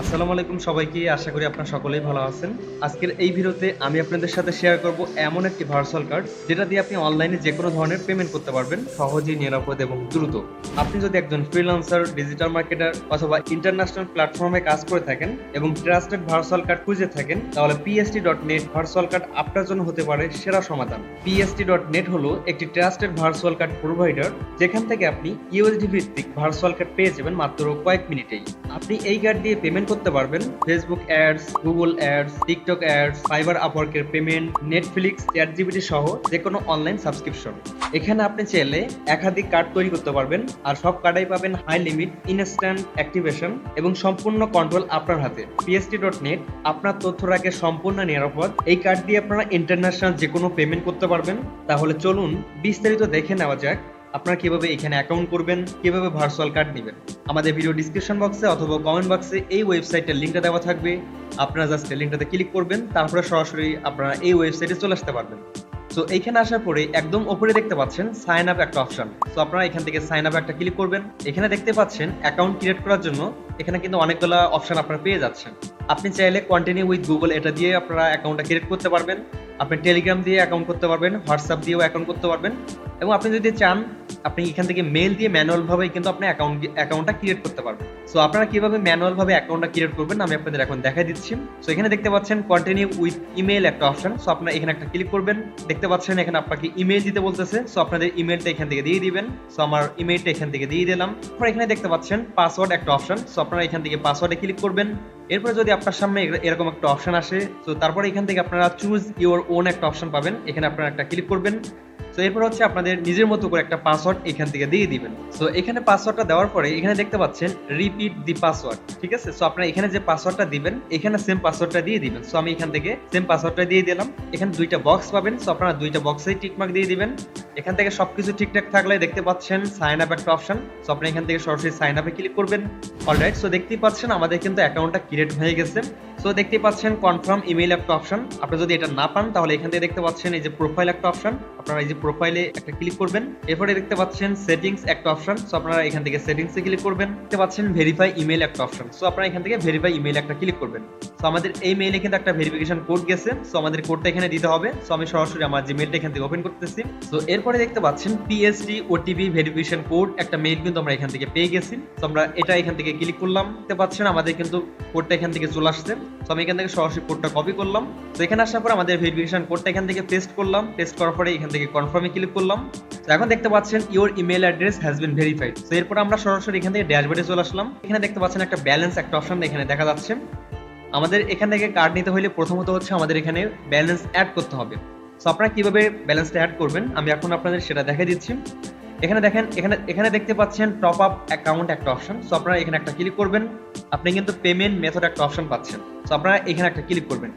আসসালামু আলাইকুম সবাইকে, আশা করি আপনারা সকলেই ভালো আছেন। আজকের এই ভিডিওতে আমি আপনাদের সাথে শেয়ার করব এমন একটি ভার্চুয়াল কার্ড যেটা দিয়ে আপনি অনলাইনে যে কোনো ধরনের পেমেন্ট করতে পারবেন, সহজেই, নিরাপদ এবং দ্রুত। আপনি যদি একজন ফ্রিল্যান্সার ডিজিটাল মার্কেটার অথবা ইন্টারন্যাশনাল প্ল্যাটফর্মে কাজ করে থাকেন এবং ট্রাস্টেড ভার্চুয়াল কার্ড খুঁজে থাকেন, তাহলে PST dot net virtual card আপনার জন্য হতে পারে সেরা সমাধান। পিএসটি ডট নেট হলো একটি ট্রাস্টেড ভার্চুয়াল কার্ড প্রোভাইডার যেখান থেকে আপনি ইউএসডি ভিত্তিক ভার্চুয়াল কার্ড পেয়ে যাবেন মাত্র কয়েক মিনিটেই। আপনি এই কার্ড দিয়ে পেমেন্ট করতে পারবেন। Facebook ads Google ads TikTok ads Fiverr আপওয়ার্কের payment Netflix chat GPT সহ যে কোনো অনলাইন সাবস্ক্রিপশন এখানে আপনি চাইলে একাধিক কার্ড তৈরি করতে পারবেন আর সব কার্ডাই পাবেন হাই লিমিট ইনস্ট্যান্ট অ্যাক্টিভেশন এবং সম্পূর্ণ কন্ট্রোল আপনার হাতে। পিএসটি ডট নেট আপনার তথ্য রাখে সম্পূর্ণ নিরাপদ। এই কার্ড দিয়ে আপনারা ইন্টারন্যাশনাল যে কোনো পেমেন্ট করতে পারবেন। তাহলে চলুন বিস্তারিত দেখে নেওয়া যাক। আপনারা কীভাবে এখানে অ্যাকাউন্ট করবেন, কীভাবে ভার্চুয়াল কার্ড নেবেন? আমাদের ভিডিও ডিসক্রিপশন বক্সে অথবা কমেন্ট বক্সে এই ওয়েবসাইটের লিঙ্কটা দেওয়া থাকবে। আপনারা জাস্ট এই লিঙ্কটাতে ক্লিক করবেন, তারপরে সরাসরি আপনারা এই ওয়েবসাইটে চলে আসতে পারবেন। সো এইখানে আসার পরে একদম ওপরে দেখতে পাচ্ছেন সাইন আপ একটা অপশন সো আপনারা এখান থেকে সাইন আপ একটা ক্লিক করবেন। এখানে দেখতে পাচ্ছেন অ্যাকাউন্ট ক্রিয়েট করার জন্য এখানে কিন্তু অনেকগুলো অপশন আপনারা পেয়ে যাচ্ছেন। আপনি চাইলে কন্টিনিউ উইথ গুগল এটা দিয়ে আপনারা অ্যাকাউন্টটা ক্রিয়েট করতে পারবেন। আপনি টেলিগ্রাম দিয়ে অ্যাকাউন্ট করতে পারবেন হোয়াটসঅ্যাপ দিয়েও অ্যাকাউন্ট করতে পারবেন। এবং আপনি যদি চান, আপনি এখান থেকে মেল দিয়ে ম্যানুয়াল ভাবে কিন্তু আপনি অ্যাকাউন্ট অ্যাকাউন্টটা ক্রিয়েট করতে পারবেন। সো আপনারা কীভাবে ম্যানুয়াল ভাবে অ্যাকাউন্টটা ক্রিয়েট করবেন, আমি আপনাদের এখন দেখাই দিচ্ছি। সো এখানে দেখতে পাচ্ছেন কন্টিনিউ উইথ ইমেল একটা অপশন সো আপনারা এখানে একটা ক্লিক করবেন। দেখতে পাচ্ছেন, এখানে আপনাকে ইমেল দিতে বলতেছে। সো আপনাদের ইমেলটা এখান থেকে দিয়ে দিবেন। সো আমার ইমেলটা এখান থেকে দিয়ে দিলাম। তারপর এখানে দেখতে পাচ্ছেন পাসওয়ার্ড একটা অপশন সো আপনারা এখান থেকে পাসওয়ার্ডে ক্লিক করবেন। এরপরে যদি আপনার সামনে এরকম একটা অপশন আসে, তো তারপরে এখান থেকে আপনারা চুজ ইওর ওন একটা অপশন পাবেন। এখানে আপনারা একটা ক্লিক করবেন। তো এরপর হচ্ছে আপনাদের নিজের মতো করে একটা পাসওয়ার্ড এখান থেকে দিয়ে দিবেন। সো এখানে পাসওয়ার্ডটা দেওয়ার পরে এখানে দেখতে পাচ্ছেন রিপিট দি পাসওয়ার্ড ঠিক আছে? সো আপনারা এখানে যে পাসওয়ার্ডটা দিবেন, এখানে সেম পাসওয়ার্ডটা দিয়ে দিবেন। সো আমি এখান থেকে সেম পাসওয়ার্ডটা দিয়ে দিলাম। এখানে দুইটা বক্স পাবেন। সো আপনারা দুইটা বক্সেই টিকমার্ক দিয়ে দিবেন। এখান থেকে সবকিছু ঠিকঠাক থাকলে দেখতে পাচ্ছেন সাইন আপ একটা অপশন সো আপনি এখান থেকে সরাসরি সাইন আপে ক্লিক করবেন। অলরাইট সো দেখতেই পাচ্ছেন আমাদের কিন্তু অ্যাকাউন্টটা ক্রিয়েট হয়ে গেছে। সো দেখতেই পাচ্ছেন কনফার্ম ইমেল একটা অপশন আপনি যদি এটা না পান, তাহলে এখান থেকে দেখতে পাচ্ছেন এই যে প্রোফাইল একটা অপশন আপনারা এই যে প্রোফাইলে একটা ক্লিক করবেন। এরপরে দেখতে পাচ্ছেন সেটিংস একটা অপশন সো আপনারা এখান থেকে সেটিংস এ ক্লিক করবেন। দেখতে পাচ্ছেন ভেরিফাই ইমেল একটা অপশন সো আপনারা এখান থেকে ভেরিফাই ইমেল একটা ক্লিক করবেন। সো আমাদের এই মেইলে কিন্তু একটা ভেরিফিকেশন কোড গেছে সো আমাদের কোডটা এখানে দিতে হবে। সো আমি সরাসরি আমার যে মেলটা এখান থেকে ওপেন করতেছি। সো এরপরে দেখতে পাচ্ছেন পিএসডি ওটিপি ভেরিফিকেশন কোড একটা মেইল কিন্তু আমরা এখান থেকে পেয়ে গেছি। তো আমরা এটা এখান থেকে ক্লিক করলাম। দেখতে পাচ্ছেন আমাদের কিন্তু কোডটা এখান থেকে চলে আসছে। তো আমি এখান থেকে সরাসরি কোডটা কপি করলাম। তো এখানে আসার পর আমাদের ভেরিফিকেশন কোডটা এখান থেকে পেস্ট করলাম। পেস্ট করার পরে এখান থেকে কনফার্মে ক্লিক করলাম। তো এখন দেখতে পাচ্ছেন your email address has been verified তো এরপর আমরা সরাসরি এখান থেকে ড্যাশবোর্ডে চলে আসলাম। এখানে দেখতে পাচ্ছেন একটা ব্যালেন্স একটা অপশন এখানে দেখা যাচ্ছে। আমাদের এখান থেকে কার্ড নিতে হলে প্রথমত হচ্ছে আমাদের এখানে ব্যালেন্স অ্যাড করতে হবে। সো আপনারা কীভাবে ব্যালেন্সটা অ্যাড করবেন? আমি এখন আপনাদের সেটা দেখাই দিচ্ছি। এখানে দেখেন, এখানে এখানে দেখতে পাচ্ছেন টপ আপ অ্যাকাউন্ট একটা অপশন সো আপনারা এখানে একটা ক্লিক করবেন। আপনি কিন্তু পেমেন্ট মেথড একটা অপশন পাচ্ছেন। সো আপনারা এখানে একটা ক্লিক করবেন।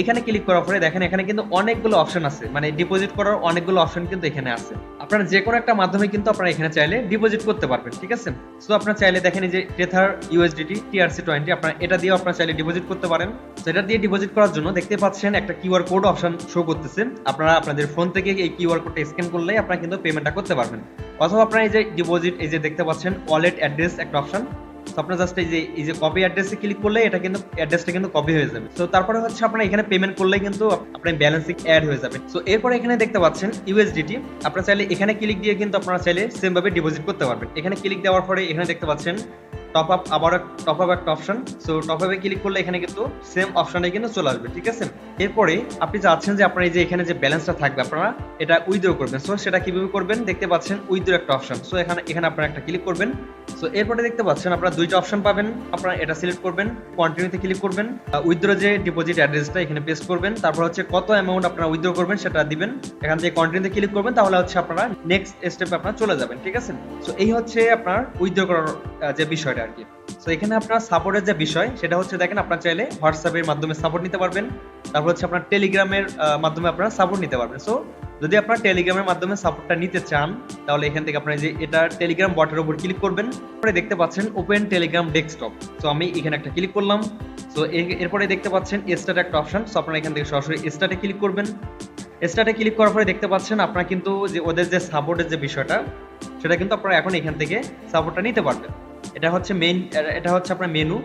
এখানে ক্লিক করার পরে দেখেন এখানে কিন্তু অনেকগুলো অপশন আছে। মানে ডিপোজিট করার অনেকগুলো অপশন কিন্তু এখানে আছে। আপনারা যে কোনো একটা মাধ্যমে কিন্তু আপনারা এখানে চাইলে ডিপোজিট করতে পারবেন, ঠিক আছে? সো আপনারা চাইলে দেখেন যে টেথার ইউএসডিটি টিআরসি টোয়েন্টি আপনারা এটা দিয়ে আপনারা চাইলে ডিপোজিট করতে পারেন। তো এটা দিয়ে ডিপোজিট করার জন্য দেখতে পাচ্ছেন একটা কিউআর কোড অপশন শো করতেছে। আপনারা আপনাদের ফোন থেকে এই কিউআর কোডটা স্ক্যান করলেই আপনারা কিন্তু পেমেন্টটা করতে পারবেন। অথবা আপনারা এই যে ডিপোজিট এই যে দেখতে পাচ্ছেন ওয়ালেট অ্যাড্রেস একটা অপশন আপনার জাস্ট এই যে এই যে কপি অ্যাড্রেসে ক্লিক করলে এটা কিন্তু অ্যাড্রেসটা কিন্তু কপি হয়ে যাবে। তো তারপরে হচ্ছে আপনার এখানে পেমেন্ট করলে কিন্তু আপনার ব্যালেন্সিং অ্যাড হয়ে যাবে। তো এরপরে এখানে দেখতে পাচ্ছেন ইউএসডিটি আপনারা চাইলে এখানে ক্লিক দিয়ে কিন্তু আপনারা চাইলে সেম ভাবে ডিপোজিট করতে পারবেন। এখানে ক্লিক দেওয়ার পরে এখানে দেখতে পাচ্ছেন টপ আপ আবার টপ আপ একটা অপশন সো টপ আপে ক্লিক করলে এখানে কিন্তু সেম অপশনে কিন্তু চলে আসবে, ঠিক আছে? এরপরে আপনি চাচ্ছেন যে আপনার এই যে এখানে যে ব্যালেন্সটা থাকবে, আপনারা এটা উইথড্র করবেন। সো সেটা কীভাবে করবেন? দেখতে পাচ্ছেন উইথড্র একটা অপশন সো এখানে এখানে আপনারা একটা ক্লিক করবেন। সো এরপরে দেখতে পাচ্ছেন আপনারা দুইটা অপশন পাবেন। আপনারা এটা সিলেক্ট করবেন কন্টিনিউতে ক্লিক করবেন। উইথড্র যে ডিপোজিট অ্যাড্রেসটা এখানে পেস্ট করবেন। তারপর হচ্ছে কত অ্যামাউন্ট আপনারা উইথড্র করবেন সেটা দিবেন। এখান থেকে কন্টিনিউতে ক্লিক করবেন, তাহলে হচ্ছে আপনারা নেক্সট স্টেপে আপনারা চলে যাবেন, ঠিক আছে? সো এই হচ্ছে আপনার উইথড্র করার যে বিষয়টা। আর কি সো এখানে আপনার সাপোর্টের যে বিষয়, সেটা হচ্ছে দেখেন, আপনারা চাইলে হোয়াটসঅ্যাপের মাধ্যমে সাপোর্ট নিতে পারবেন। তারপর হচ্ছে আপনার টেলিগ্রামের মাধ্যমে আপনারা সাপোর্ট নিতে পারবেন। সো যদি আপনারা টেলিগ্রামের মাধ্যমে সাপোর্টটা নিতে চান, তাহলে এখান থেকে আপনারা যে, এটা টেলিগ্রাম বটের উপর ক্লিক করবেন। পরে দেখতে পাচ্ছেন ওপেন টেলিগ্রাম ডেস্কটপ সো আমি এখানে একটা ক্লিক করলাম। সো এরপরে দেখতে পাচ্ছেন স্টার্ট একটা অপশন সো আপনারা এখান থেকে সরাসরি স্টার্টে ক্লিক করবেন। স্টার্টে ক্লিক করার পরে দেখতে পাচ্ছেন, আপনারা কিন্তু যে, ওদের যে সাপোর্টের যে বিষয়টা, সেটা কিন্তু আপনারা এখন এখান থেকে সাপোর্টটা নিতে পারবেন। এটা হচ্ছে মেইন এটা হচ্ছে আপনার মেনু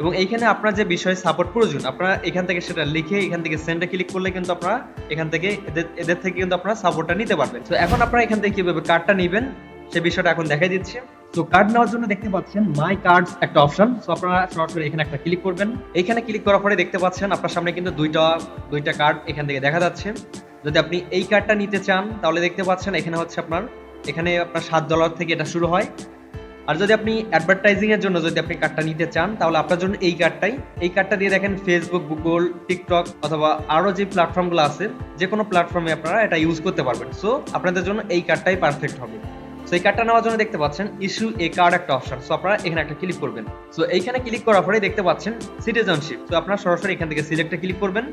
এবং এইখানে আপনার যে বিষয় সাপোর্ট প্রয়োজন আপনারা এখান থেকে সেটা লিখে এখান থেকে সেন্ডে ক্লিক করলে কিন্তু আপনারা এখান থেকে এদের এদের থেকে কিন্তু আপনারা সাপোর্টটা নিতে পারবেন। তো এখন আপনারা এখান থেকে কীভাবে কার্ডটা নেবেন সে বিষয়টা এখন দেখাই দিচ্ছি। তো কার্ড নেওয়ার জন্য দেখতে পাচ্ছেন মাই কার্ডস একটা অপশন তো আপনারা সরাসরি এখানে একটা ক্লিক করবেন। এখানে ক্লিক করার পরে দেখতে পাচ্ছেন আপনার সামনে কিন্তু দুইটা দুইটা কার্ড এখান থেকে দেখা যাচ্ছে। যদি আপনি এই কার্ডটা নিতে চান তাহলে দেখতে পাচ্ছেন এখানে হচ্ছে আপনার এখানে আপনার সাত ডলার থেকে এটা শুরু হয়। আর যদি আপনি অ্যাডভার্টাইজিং এর জন্য যদি আপনি কার্ডটা নিতে চান, তাহলে আপনার জন্য এই কার্ডটাই এই কার্ডটা দিয়ে দেখেন ফেসবুক গুগল টিকটক অথবা আরও যে প্ল্যাটফর্মগুলো আছে, যে কোনো প্ল্যাটফর্মে আপনারা এটা ইউজ করতে পারবেন। সো আপনাদের জন্য এই কার্ডটাই পারফেক্ট হবে। সো এই কার্ডটা নেওয়ার জন্য দেখতে পাচ্ছেন ইস্যু এ কার্ড একটা অপশন সো আপনারা এখানে একটা ক্লিক করবেন। সো এইখানে ক্লিক করার পরে দেখতে পাচ্ছেন সিটিজেনশিপ তো আপনারা সরাসরি এখান থেকে সিলেক্টে ক্লিক করবেন।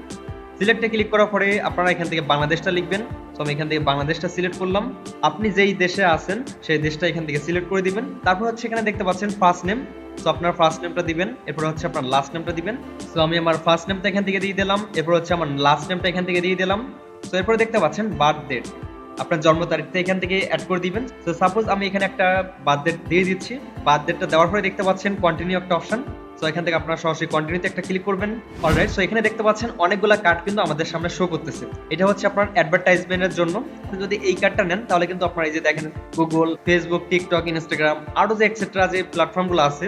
সিলেক্টে ক্লিক করার পরে আপনারা এখান থেকে বাংলাদেশটা লিখবেন। তো আমি এখান থেকে বাংলাদেশটা সিলেক্ট করলাম। আপনি যেই দেশে আছেন, সেই দেশটা এখান থেকে সিলেক্ট করে দিবেন। তারপর হচ্ছে এখানে দেখতে পাচ্ছেন ফার্স্ট নেম তো আপনার ফার্স্ট নেমটা দিবেন। এরপর হচ্ছে আপনার লাস্ট নেমটা দিবেন। তো আমি আমার ফার্স্ট নেমটা এখান থেকে দিয়ে দিলাম। এরপর হচ্ছে আমার লাস্ট নেমটা এখান থেকে দিয়ে দিলাম। তো এরপরে দেখতে পাচ্ছেন বার্থ ডেট আপনার জন্ম তারিখটা এখান থেকে অ্যাড করে দিবেন। তো সাপোজ আমি এখানে একটা বার্থ ডেট দিয়ে দিচ্ছি। বার্থ ডেটটা দেওয়ার পরে দেখতে পাচ্ছেন কন্টিনিউ একটা অপশন সো এখান থেকে আপনারা সরাসরি কন্টিনিউতে একটা ক্লিক করবেন। অলরাইট সো এখানে দেখতে পাচ্ছেন অনেকগুলো কার্ড কিন্তু আমাদের সামনে শো করতেছে। এটা হচ্ছে আপনার অ্যাডভার্টাইজমেন্টের জন্য। যদি এই কার্ডটা নেন, তাহলে কিন্তু আপনারা এই যে দেখেন গুগল ফেসবুক টিকটক ইনস্টাগ্রাম আরও যে এক্সেট্রা যে প্ল্যাটফর্মগুলো আছে,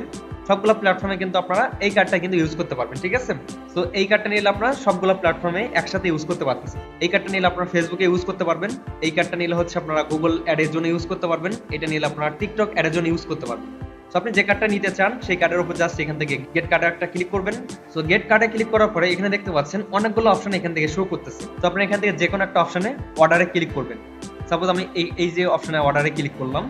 সবগুলো প্ল্যাটফর্মে কিন্তু আপনারা এই কার্ডটা কিন্তু ইউজ করতে পারবেন, ঠিক আছে? তো এই কার্ডটা নিলে আপনারা সবগুলো প্ল্যাটফর্মে একসাথে ইউজ করতে পারতেছেন। এই কার্ডটা নিলে আপনারা ফেসবুকে ইউজ করতে পারবেন। এই কার্ডটা নিলে হচ্ছে আপনারা গুগল অ্যাডের জন্য ইউজ করতে পারবেন। এটা নিলে আপনারা টিকটক অ্যাডের জন্য ইউজ করতে পারবেন। তো আপনি যে কার্ডটা নিতে চান, সেই কার্ডের উপর জাস্ট এখান থেকে গেট কার্ডে একটা ক্লিক করবেন। সো গেট কার্ডে ক্লিক করার পরে এখানে দেখতে পাচ্ছেন অনেকগুলো অপশন এখান থেকে শো করতেছে। তো আপনি এখান থেকে যে কোনো একটা অপশনে অর্ডারে ক্লিক করবেন। সাপোজ আমি এই এই যে অপশনে অর্ডারে ক্লিক করলাম।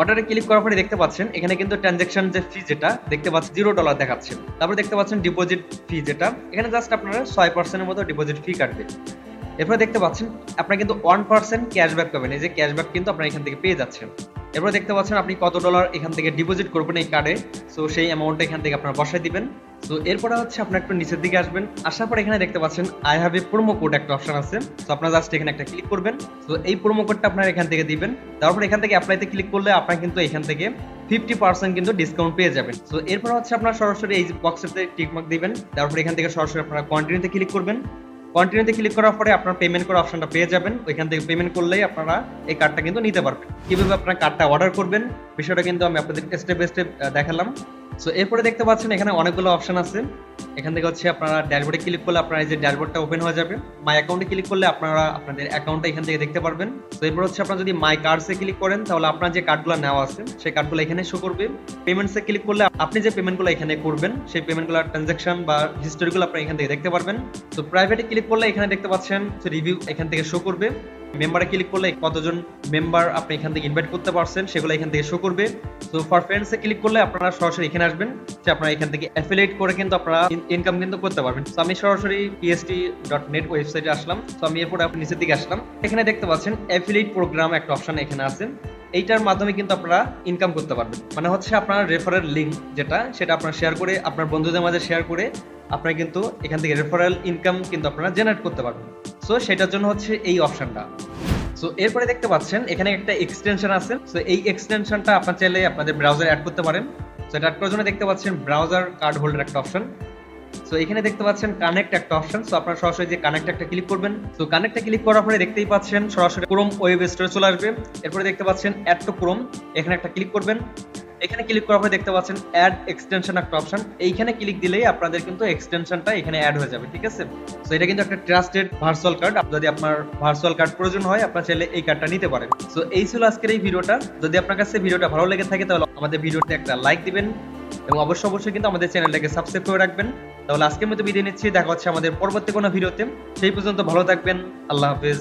অর্ডারে ক্লিক করার পরে দেখতে পাচ্ছেন, এখানে কিন্তু ট্রানজাকশন যে ফি যেটা, দেখতে পাচ্ছেন জিরো ডলার দেখাচ্ছে। তারপরে দেখতে পাচ্ছেন ডিপোজিট ফি যেটা, এখানে জাস্ট আপনারা ছয় পার্সেন্টের মতো ডিপোজিট ফি কাটবে। এরপরে দেখতে পাচ্ছেন, আপনারা কিন্তু ওয়ান পার্সেন্ট ক্যাশব্যাক পাবেন। এই যে ক্যাশব্যাক কিন্তু আপনারা এখান থেকে পেয়ে যাচ্ছেন। এরপরে দেখতে পাচ্ছেন আপনি কত ডলার এখান থেকে ডিপোজিট করবেন এই কার্ডে সো সেই অ্যামাউন্টটা এখান থেকে আপনারা বসাই দিবেন। তো এরপরে হচ্ছে আপনার একটু নিচের দিকে আসবেন। আসার পর এখানে দেখতে পাচ্ছেন I have a promo code একটা অপশন আছে। তো আপনার জাস্ট এখানে একটা ক্লিক করবেন। তো এই প্রোমো কোডটা আপনার এখান থেকে দিবেন। তারপর এখান থেকে অ্যাপ্লাইতে ক্লিক করলে আপনার কিন্তু এখান থেকে ফিফটি পার্সেন্ট কিন্তু ডিসকাউন্ট পেয়ে যাবেন। তো এরপর হচ্ছে আপনার সরাসরি এই বক্সেতে টিকমার্ক দিবেন। তারপর এখান থেকে সরাসরি আপনারা কন্টিনিউতে ক্লিক করবেন। কন্টিনিউতে ক্লিক করার পরে আপনার পেমেন্ট করার অপশনটা পেয়ে যাবেন। ওইখান থেকে পেমেন্ট করলেই আপনারা এই কার্ডটা কিন্তু নিতে পারবেন। কীভাবে আপনার কার্ডটা অর্ডার করবেন, বিষয়টা কিন্তু আমি আপনাদের স্টেপ বাই স্টেপ দেখালাম। সো এরপরে দেখতে পাচ্ছেন এখানে অনেকগুলো অপশন আছে। এখান থেকে হচ্ছে আপনারা ড্যাশবোর্ডে ক্লিক করলে আপনার এই যে ড্যাশবোর্ডটা ওপেন হয়ে যাবে। মাই অ্যাকাউন্টে ক্লিক করলে আপনারা আপনাদের অ্যাকাউন্টটা এখান থেকে দেখতে পারবেন। তো এরপর হচ্ছে আপনারা যদি মাই কার্ডসে ক্লিক করেন, তাহলে আপনার যে কার্ডগুলো নেওয়া আছে, সেই কার্ডগুলো এখানে শো করবে। পেমেন্টসে ক্লিক করলে আপনি যে পেমেন্টগুলো এখানে করবেন, সেই পেমেন্টগুলো ট্রানজাকশন বা হিস্টোরিগুলো আপনি এখান থেকে দেখতে পারবেন। তো প্রাইভেটে ক্লিক করলে এখানে দেখতে পাচ্ছেন রিভিউ এখান থেকে শো করবে। মেম্বারে ক্লিক করলে কতজন মেম্বার আপনি এখান থেকে ইনভাইট করতে পারছেন, সেগুলো এখান থেকে শো করবে। তো ফর ফ্রেন্ডসে ক্লিক করলে আপনারা সরাসরি এখানে আসবেন, যে আপনারা এখান থেকে অ্যাফিলিয়েট করে কিন্তু আপনারা ইনকাম কিন্তু করতে পারবেন। তো আমি সরাসরি পিএসটি ডট নেট ওয়েবসাইটে আসলাম। তো আমি এরপর আপনি নিচের দিকে আসলাম। এখানে দেখতে পাচ্ছেন অ্যাফিলিয়েট প্রোগ্রাম একটা অপশন এখানে আছে। এইটার মাধ্যমে কিন্তু আপনারা ইনকাম করতে পারবেন। মানে হচ্ছে আপনার রেফারেল লিঙ্ক যেটা, সেটা আপনারা শেয়ার করে, আপনার বন্ধুদের মাঝে শেয়ার করে, আপনারা কিন্তু এখান থেকে রেফারেল ইনকাম কিন্তু আপনারা জেনারেট করতে পারবেন। সো সেটার জন্য হচ্ছে এই অপশনটা সো এরপরে দেখতে পাচ্ছেন, এখানে একটা এক্সটেনশন আছে। সো এই এক্সটেনশনটা আপনার চাইলে আপনাদের ব্রাউজার অ্যাড করতে পারেন। সো এটা অ্যাড করার জন্য দেখতে পাচ্ছেন ব্রাউজার কার্ড হোল্ডার একটা অপশন সো এখানে দেখতে পাচ্ছেন কানেক্ট একটা অপশন সো আপনারা সরাসরি যে কানেক্ট একটা ক্লিক করবেন। সো কানেক্টে ক্লিক করার পরে দেখতেই পাচ্ছেন সরাসরি ক্রোম ওয়েব স্টোরে চলে আসবে। এরপরে দেখতে পাচ্ছেন অ্যাড টু ক্রোম এখানে একটা ক্লিক করবেন। এখানে ক্লিক করার পরে দেখতে পাচ্ছেন অ্যাড এক্সটেনশন একটা অপশন এইখানে ক্লিক দিলেই আপনাদের কিন্তু এক্সটেনশনটা এখানে অ্যাড হয়ে যাবে, ঠিক আছে? সো এটা কিন্তু একটা ট্রাস্টেড ভার্চুয়াল কার্ড যদি আপনার ভার্চুয়াল কার্ড প্রয়োজন হয়, আপনার চাইলে এই কার্ডটা নিতে পারেন। সো এই ছিল আজকের এই ভিডিওটা। যদি আপনার কাছে ভিডিওটা ভালো লেগে থাকে, তাহলে আমাদের ভিডিওতে একটা লাইক দিবেন। এবং অবশ্যই অবশ্যই কিন্তু আমাদের চ্যানেলটাকে সাবস্ক্রাইব করে রাখবেন। তাহলে আজকের মতো বিদায় নিচ্ছি, দেখা হচ্ছে আমাদের পরবর্তী কোনো ভিডিওতে। সেই পর্যন্ত ভালো থাকবেন, আল্লাহ হাফেজ।